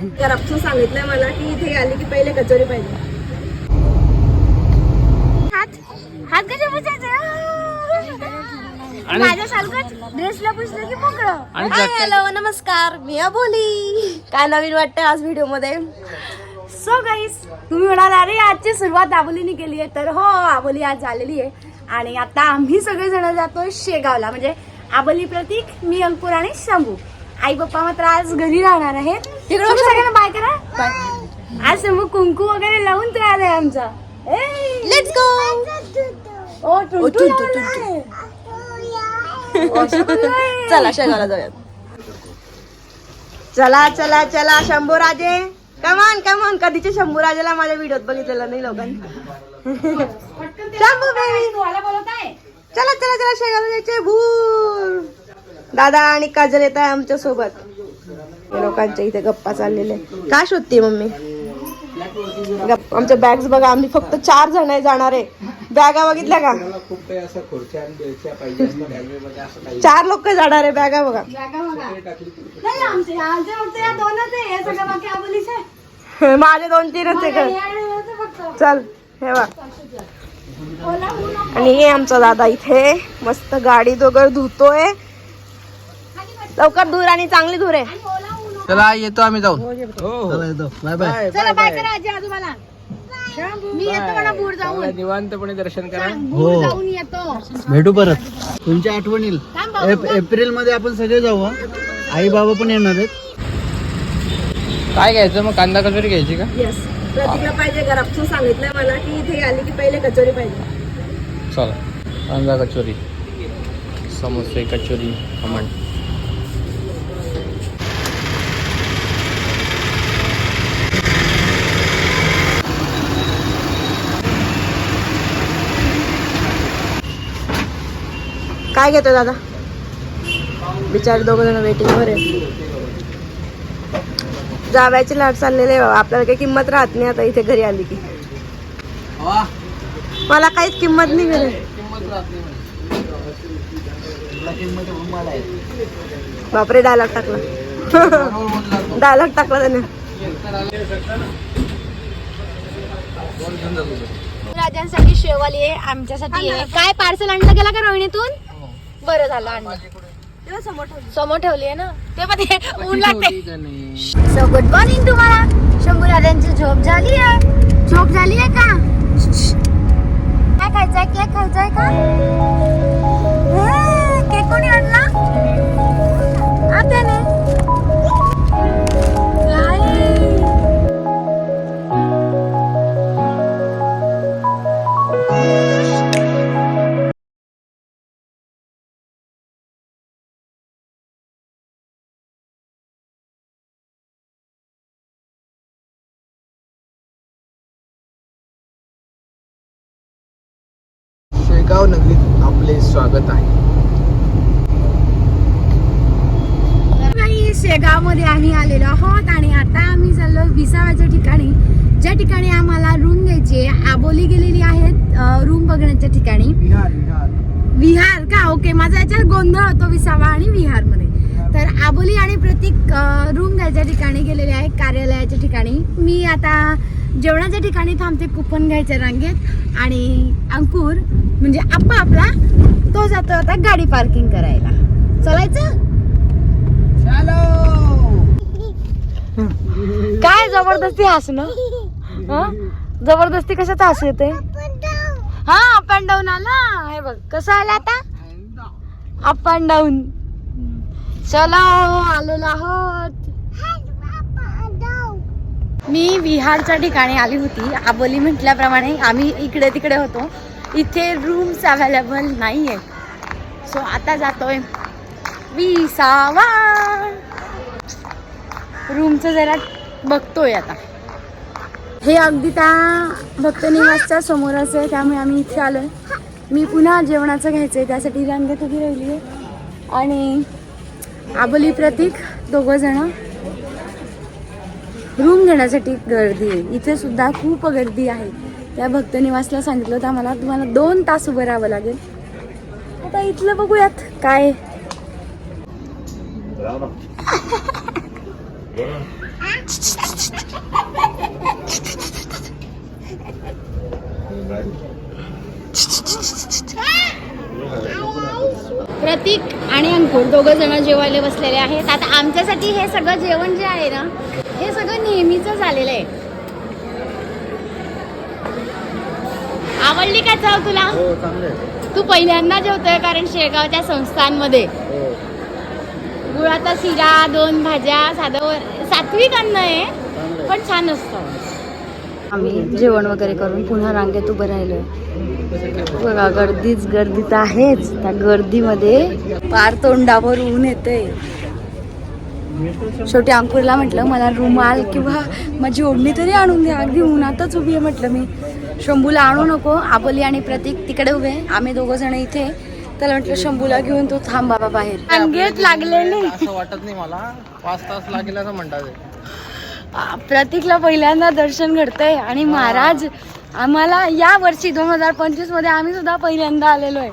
तर आपण सांगितलंय मला की इथे आली की पहिले कचोरी पाहिजे. हात हात कसे पुसायचे? माझ्यासारखंच ड्रेसला पुसलं की मोकळं. आणि हाय, हॅलो नमस्कार मी अबोली. काय नवीन वाटतं आज व्हिडिओमध्ये सो गाईस तुम्ही म्हणाल अरे आजची सुरुवात आबोलीने केली आहे. तर हो आबोली आज झालेली आहे. आणि आता आम्ही सगळे जण जातोय शेगावला. म्हणजे आबोली प्रतीक मी अंकुर आणि शंभू. आई पप्पा मात्र आज घरी राहणार आहेत. तिकडे सगळ्यांना बाय करा. आज शंभू कुंकू वगैरे लावून तयार आहे आमचा. लेट्स गो ओ टुंटू. चला शेगावला जाऊयात. चला चला चला शंभू राजे कमान कमान कधीच्या शंभू राजाला माझ्या व्हिडिओत बघितलेलं नाही लोकांनी. शंभू बेबी आहे चला चला चला शेगावला जायचे भूर. दादा आणि काजल येत आहे आमच्यासोबत. लोकांच्या इथे गप्पा चाललेले काय शोधते मम्मी? आमच्या बॅग्स बघा आम्ही फक्त चार जण आहे जाणार आहे. बॅगा बघितल्या का? खूप काही असं खुर्च्या आणि बेडच्या पाहिजे असतात बॅगेमध्ये असं काही. चार लोक जाणार आहे बॅगा बघा. माझे दोन तीनच आहे का चल. हे आणि हे आमचा दादा इथे. मस्त गाडी दोघं धुतोय. लवकर धूर आणि चांगली धूर आहे. चला येतो आम्ही जाऊन. Bye bye. चला बाय करा आजी आजोबाला. मी येतो म्हणा बूर जाऊन. निवांतपणे दर्शन करा. जाऊन येतो. भेटू परत. तुमच्या आठवणील. थांब भाऊ. एप्रिलमध्ये आपण सगळे जाऊ हा. आई बाबा पण येणार आहेत. काय घ्यायचं? मग कांदा कचोरी घ्यायची का? येस प्रतीकला पाहिजे घरापासून सांगितलंय मला की इथे आली की पहिले कचोरी पाहिजे. चला. कांदा कचोरी. समोसे कचोरी खमण. काय घेतो दादा? बिचारे दोघ जण वेटिंग वर आहे जाव्याची लाट चाललेली आहे बाबा. आपल्याला काही किंमत राहत नाही आता इथे घरी आली की. मला काहीच किंमत नाही घरी बापरे डायलॉग टाकला. डायलॉग टाकला त्याने. राजांसाठी शेवाली आहे आमच्यासाठी आहे. काय पार्सल आणलं गेला का रोहिणीतून? बरं झालं आणलं समोर ठेवली. आहे ना? ते पण ऊन लागते. सो गुड मॉर्निंग तुम्हाला. शंभू राजांची झोप झाली आहे. झोप झाली आहे का? काय खायचंय? केक खायचंय का? हे, केक कोणी आणला? नगरीत आपले स्वागत आहे. शेगावमध्ये आम्ही आलेलो आहोत आणि आता आम्ही चाललो विसाव्याच्या ठिकाणी. ज्या ठिकाणी आम्हाला रूम घ्यायची आबोली गेलेली आहेत रूम बघण्याच्या ठिकाणी. विहार का? ओके माझा याच्यात गोंधळ होतो विसावा आणि विहारमध्ये. तर आबोली आणि प्रतीक रूम घ्यायच्या ठिकाणी गेलेले आहे कार्यालयाच्या ठिकाणी. मी आता जेवणाच्या ठिकाणी थांबते कुपन घ्यायच्या रांगेत आणि अंकुर म्हणजे आप्पा आपला तो जातो आता गाडी पार्किंग करायला. चलायचं? काय जबरदस्ती हसणं? हं? जबरदस्ती कशाचं हसू येते? हा अप अँड डाऊन आला. हे बघ कसं आलं आता? अप अँड डाऊन चलो आलेलो आहोत. मी विहारच्या ठिकाणी आली होती. आबोली म्हटल्याप्रमाणे आम्ही इकडे तिकडे होतो. इथे रूम्स अवेलेबल नाही आहे सो आता जातोय. विसावा. रूमचं जरा बघतोय आता. हे अगदी त्या भक्त निवासच्या समोरच आहे त्यामुळे आम्ही इथे आलोय. मी पुन्हा जेवणाचं घ्यायचं आहे त्यासाठी रांगेत उभी राहिली आहे आणि आबोली प्रतीक दोघंजणं रूम घेण्यासाठी गर्दी आहे. इथे सुद्धा खूप गर्दी आहे. त्या भक्त निवासला सांगितलं होतं आम्हाला तुम्हाला दोन तास उभं राहावं लागेल. आता इथलं बघूयात काय. प्रतीक आणि अंकुर दोघं जण जेवायला बसलेले आहेत. आता आमच्यासाठी हे सगळं जेवण जे आहे ना नेहमीच झालेलं आहे. आवडली का चव तुला? हो तू पहिल्यांदा जेवतोय कारण शेगावच्या संस्थांमध्ये. हो. गुळाचा शिरा दोन भाज्या साधं सात्विक अन्न आहे. पण छान असतं. आम्ही जेवण वगैरे करून पुन्हा रांगेत उभं राहिलो बघा गर्दीच गर्दी तर आहेच. त्या गर्दीमध्ये पार तोंडावर ऊन येते शेवटी अंकुरला म्हटलं मला रुमाल किंवा माझी ओढणी तरी आणून द्या. अगदी उन्हातच उभी आहे म्हटलं मी. शंभूला आणू नको आबोली आणि प्रतीक तिकडे उभे आम्ही दोघं जण इथे त्याला म्हटलं शंभूला घेऊन तो थांब बाबा बाहेर रांगेत लागलेले असं वाटत नाही मला. पाच तास लागेल असं म्हणतात प्रतीकला पहिल्यांदा दर्शन घडतंय आणि महाराज आम्हाला या वर्षी दोन हजार पंचवीसमध्ये आम्ही सुद्धा पहिल्यांदा आलेलो आहे.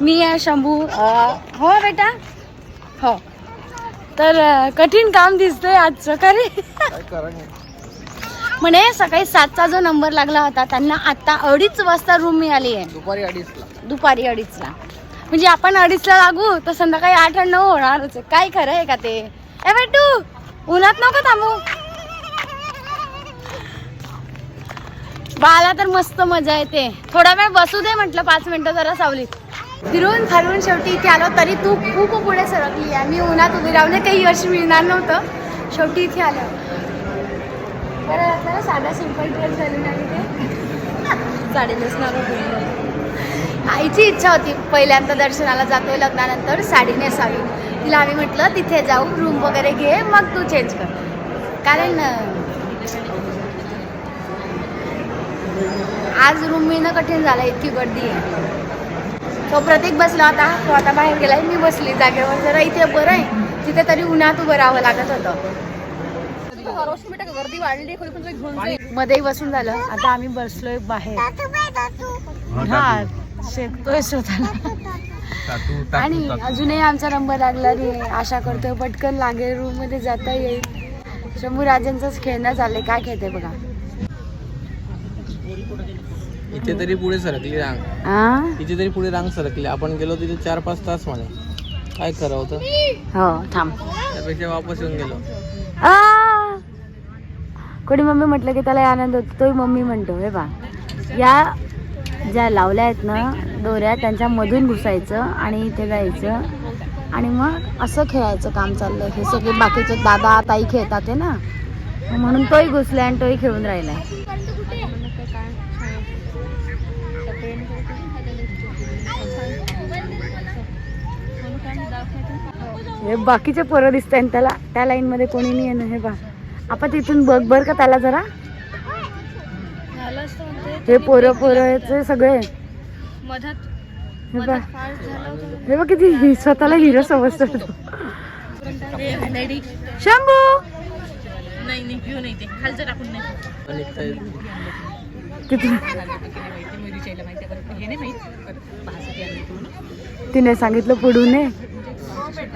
मी आहे शंभू. अ, हो बेटा? हो. तर कठीण काम दिसतंय करा नाही. म्हणे सकाळी सातचा जो नंबर लागला होता त्यांना आता अडीच वाजता रूम मिळाली आहे. दुपारी अडीचला. दुपारी अडीचला. म्हणजे आपण अडीचला लागू तर संध्याकाळी आठ आणि नऊ होणारच आहे. काय खरं आहे का ते? ए बेटू उन्हात नको थांबू. बाला तर मस्त मजा येते. थोडा वेळ बसू दे म्हटलं पाच मिनिटं जरा सावलीत. फिरून खालून शेवटी इथे आलो तरी तू खूप पुढे सरकली आहे. मी उन्हात उभी राहून काही यश मिळणार नव्हतं. शेवटी इथे आलं. बरं आपल्याला साधा सिंपल ड्रेस घालून आली ते. साडी नेसणार आईची इच्छा होती. पहिल्यांदा दर्शनाला जातोय लग्नानंतर साडी नेसावी. तिला आम्ही म्हटलं तिथे जाऊ रूम वगैरे घे मग तू चेंज कर. कारण आज रूम मिळणं कठीण झालं इतकी गर्दी आहे. तो प्रतीक बसला होता. तो आता बाहेर गेलाय. मी बसली जागेवर. जरा इथे बरं आहे. तिथे तरी उन्हात उभं राहावं लागत होतं. मध्ये बसून झालं. आता आम्ही बसलोय बाहेर. हा शेकतोय स्वतःला. आणि अजूनही आमचा नंबर लागला नाही. आशा करतोय पटकन लागेल रूममध्ये जाता येईल. शंभू राजांचंच खेळणं चाललंय काय खेळते बघा. इथे तरी पुढे सरकली रांग? इथे तरी पुढे रांग सरकली. आपण गेलो तिथे चार पाच तास म्हणे. काय खरं होतं हो थांब. त्यापेक्षा वापस येऊन गेलो. आ! कोणी मम्मी म्हटलं की त्याला आनंद होतो. तोही मम्मी म्हणतो हे बा या ज्या लावल्या आहेत ना दोऱ्या त्यांच्या मधून घुसायचं आणि इथे जायचं. आणि मग असं खेळायचं काम चाललंय. हे सगळे बाकीचे दादा ताई खेळतात आहे ना. म्हणून तोही घुसलाय आणि तोही खेळून राहिलाय. हे बाकीचे पोरं दिसत आहेत त्याला त्या लाईन मध्ये कोणी नाही आहे ना हे बा आपण तिथून बघ बर का त्याला जरा. हे पोरं पोरं सगळे. हे बा हे बघ किती स्वतःला हिरो समजतो. शंभू! तिने सांगितलं पुढून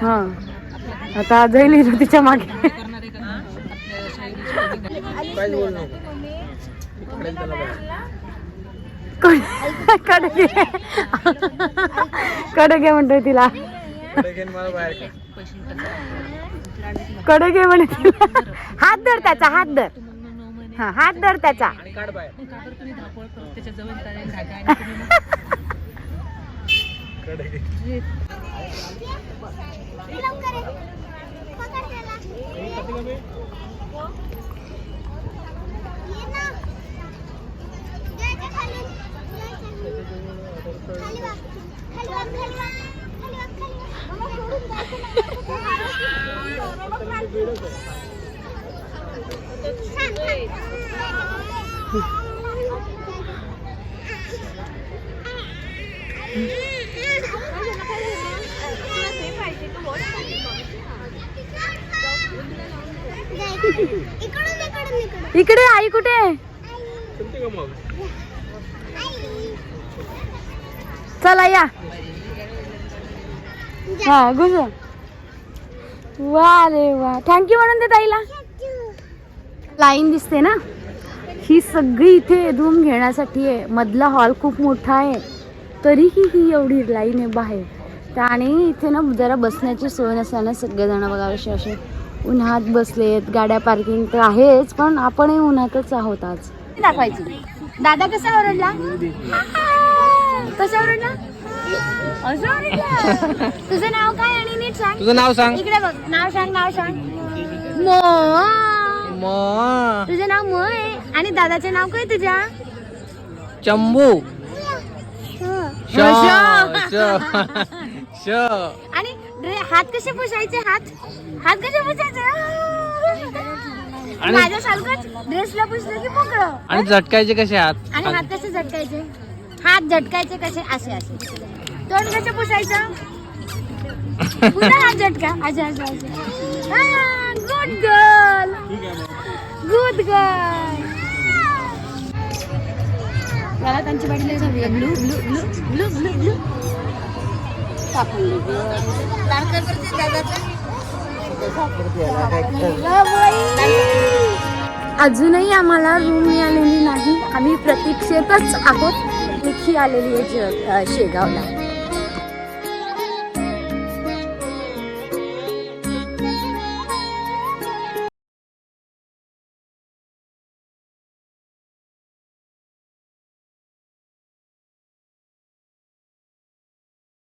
हा. आता जाईल तिच्यामागे. काहीच बोल घे म्हणतोय तिला. पुढे घे म्हणे तिला. हात धर त्याचा हात धर. हा हात धर त्याचा. आणि Mm-hmm. इकडे आई कुठे चला या. हा घुस. वा रे वा. थँक्यू म्हणून दे ताईला. लाईन दिसते ना? ही सगळी इथे रूम घेण्यासाठी आहे. मधला हॉल खूप मोठा आहे. तरीही ही एवढी लाईन आहे बाहेर. आणि इथे ना जरा बसण्याची सोय नसल्याने सगळेजण बघा असे असे उन्हात बसलेत गाड्या पार्किंग तर आहेच पण आपणही उन्हातच आहोत आज. दाखवायची? दादा कसा ओरडला? कसा ओरडला? असं ओरडला? तुझं नाव काय आणि नीट सांग. तुझं नाव सांग. इकडे बघ. नाव सांग नाव सांग. मो. म. तुझं नाव म आहे. आणि दादाचे नाव काय तुझ्या? चंबू. श. श. श. श. आणि ड्रे- हात कसे पुसायचे हात? हात कसे पुसायचे? आणि- माझ्यासारखंच ड्रेसला पुसलं की मोकळं. आणि झटकायचे कसे हात? आणि हात कसे झटकायचे? हात झटकायचे कसे? असे असे. तोंड कसे पुसायचं? पुन्हा हात झटका. असे असे असे. गुड गर्ल गुड गर्ल मला त्यांची बाटली हवी आहे blue blue blue blue blue. अजूनही आम्हाला रूम मिळालेली नाही. आम्ही प्रतीक्षेतच आहोत. निखी आलेली आहे ज- शेगावला.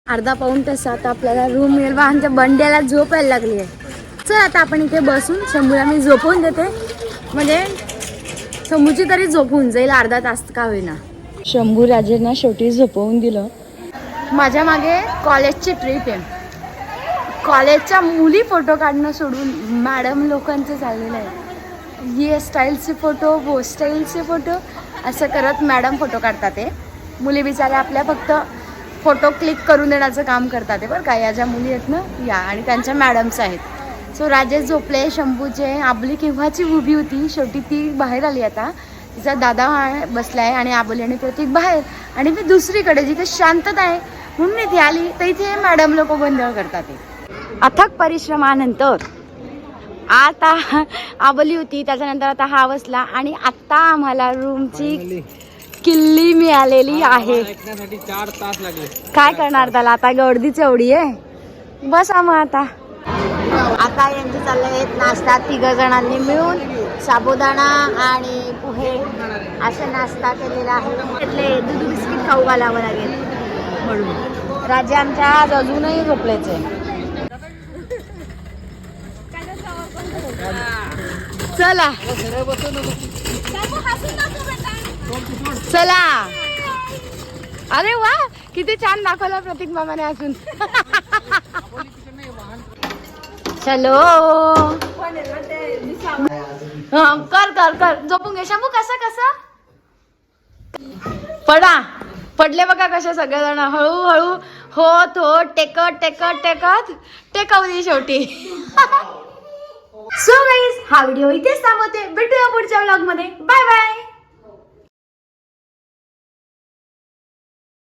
अर्धा पाऊण तासात आपल्याला रूम मिळेल. बा आमच्या बंड्याला झोप यायला लागली आहे. चल आता आपण इथे बसून शंभूला मी झोपवून देते. म्हणजे शंभूची तरी झोप होऊन जाईल अर्धा तास का होईना. शंभू राजेंना शेवटी झोपवून दिलं. माझ्या मागे कॉलेजची ट्रिप आहे. कॉलेजच्या मुली फोटो काढणं सोडून मॅडम लोकांचे चाललेलं आहे. हे स्टाईलचे फोटो वो स्टाईलचे फोटो असं करत मॅडम फोटो काढतात ते मुली बिचाऱ्या आपल्या फक्त फोटो क्लिक करून देण्याचं काम करतात ते बरं का? या ज्या मुली आहेत ना या आणि त्यांच्या मॅडम्स आहेत. सो राजेश झोपले शंभूचे आबली केव्हाची उभी होती? शेवटी ती बाहेर आली आता. तिचा दादा हा- बसलाय आणि आबली आणि प्रतीक बाहेर. आणि मी दुसरीकडे जिथे शांतता आहे म्हणून इथे आली. तर इथे मॅडम लोक गोंधळ करतात ते. अथक परिश्रमानंतर आता आबली होती त्याच्यानंतर आता हा बसला आणि आता आम्हाला रूमची किल्ली मिळालेली आहे. चार तास लागले. काय करणार त्याला? आता गर्दीच एवढी आहे. बसा मग आता. आता यांचे चालले आहेत नाश्ता तिघ जणांनी मिळून. साबुदाणा आणि पोहे. असा नाश्ता केलेला आहे. त्यातले दूध बिस्किट खाऊ घालावं लागेल. म्हणून राजे आमच्या आज अजूनही झोपलेच आहे. चला. चला. अरे वा किती छान दाखवलं प्रतीक मामाने असून चलो. कर कर कर. झोपून घे. शंभू कसं कसं? पडा. पडले बघा कसे सगळेजण. हळूहळू होत हो टेकत टेकत टेकत टेकवली शेवटी. सो गाईज हा व्हिडिओ इथेच थांबवते. भेटूया पुढच्या ब्लॉगमध्ये. Bye bye